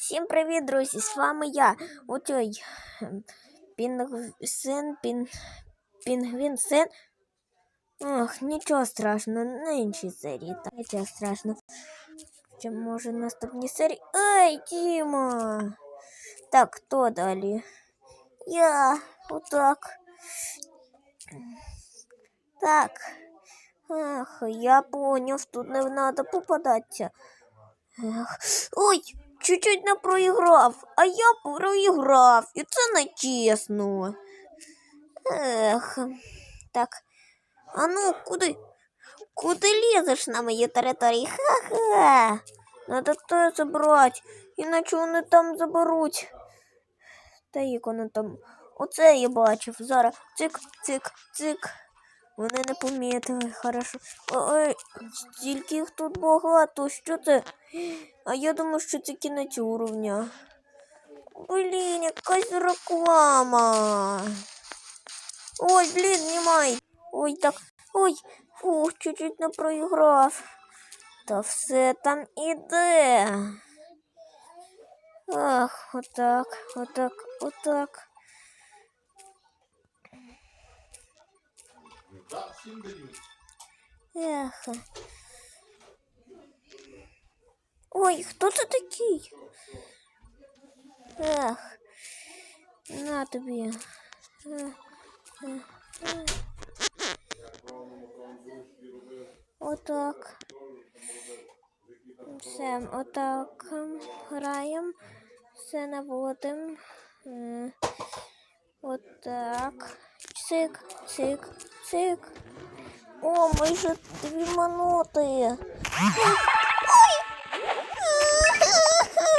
Всім привіт, друзі! З вами я, ем, пінгвін, пін, пінгвін син. Ох, нічого страшного, на іншій серії. Так, нічого страшного. Ще може наступній серії. Ай, Діма! Так, хто далі? Я, отак. Так. Ах, я поняв, тут не треба попадатися. Ой, чуть-чуть не проіграв, а я проіграв, і це не чесно. Ех, так. А ну, куди? Куди лізеш на мої території? Ха-ха. Надо те забрати, іначе вони там заберуть. Та як воно там. Оце я бачив. Зараз цик, цик, цик. Вони не помітили, хорошо. Ой, стільки їх тут багато. Що це? А я думаю, що це кінець уровня. Блін, якась реклама. Ой, блін, знімай. Ой, так. Ой, фух, чуть-чуть не проіграв. Та все там іде. Ах, отак, отак, отак. Ех. Ой, хто це такий? Ех. На тобі. Отак. Все, отак граємо. Все наводимо. Е, Отак. Цик, цик, цик. О, майже дві минути.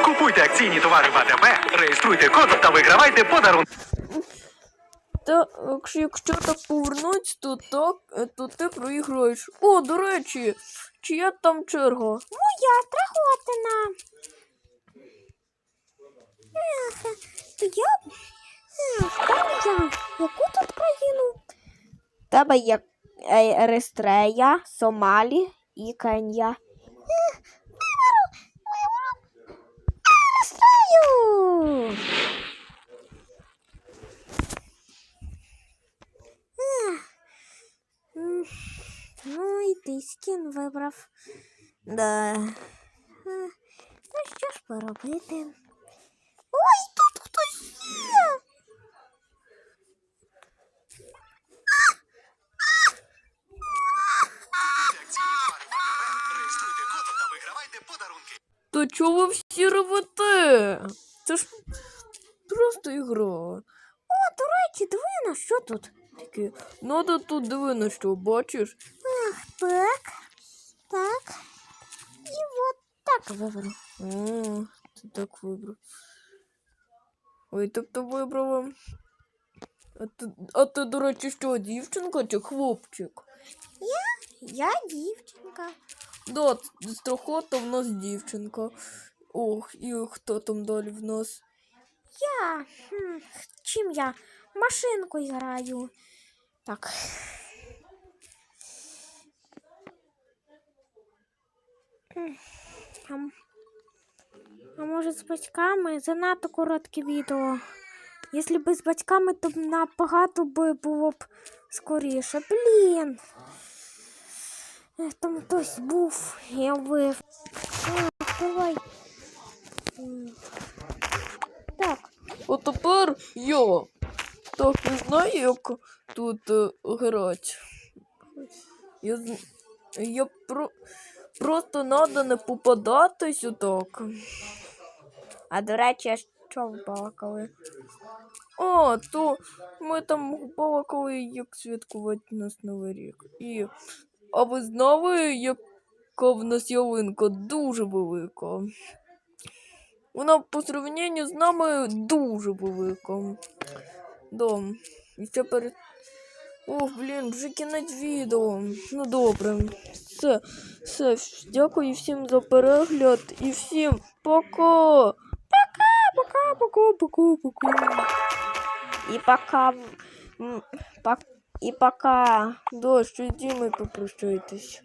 Купуйте акційні товари в АТБ, реєструйте код та вигравайте подарунки. Та якщо, якщо так повернуть, то так, е, то ти проіграєш. О, до речі, чия там черга? Моя Трахотина. То я. Ех, там я. Яку тут країну? Тебе є Ерестрея, Сомалі і Кенія. Виберу, виберу. Ерестрею. Ну, і ти скін вибрав. Да. Е, Ну, що ж поробити? Ой, тут хтось є. Реєструйте код та вигравайте То чого ви всі ревете? Це ж просто ігра. О, до речі, диви на що тут? Таке, надо тут диви на що, бачиш? Так, так. І от так виберу. О, ти так вибрав. Ой, тобто вибрала. А ти, а ти, до речі, що, дівчинка чи хлопчик? Я, Я дівчинка. Да, страхота в нас дівчинка. Ох, і хто там далі в нас? Я. Хм, чим я? Машинкою граю. Так. А, а може з батьками занадто коротке відео. Якщо б з батьками, то б набагато би було б скоріше. Блін. Там хтось був, я вбив. Ех, Давай. Так. А тепер я. Так, не знаю, як тут е, грати. Я, з- я про... просто надо не попадатись отак. А до речі, що ви балакали? А, то ми там балакали, як святкувати нас Новий рік. І... А ви знали, яка в нас ялинка дуже велика? Вона по сравненню з нами дуже велика. Да. І ще перед. Ох, блін, вже кінець відео. Ну добре. Все, все, дякую всім за перегляд і всім пока! Пока, пока, пока, пока. І пока. м, пок- І пока. Дощ, ще й попрощайтесь.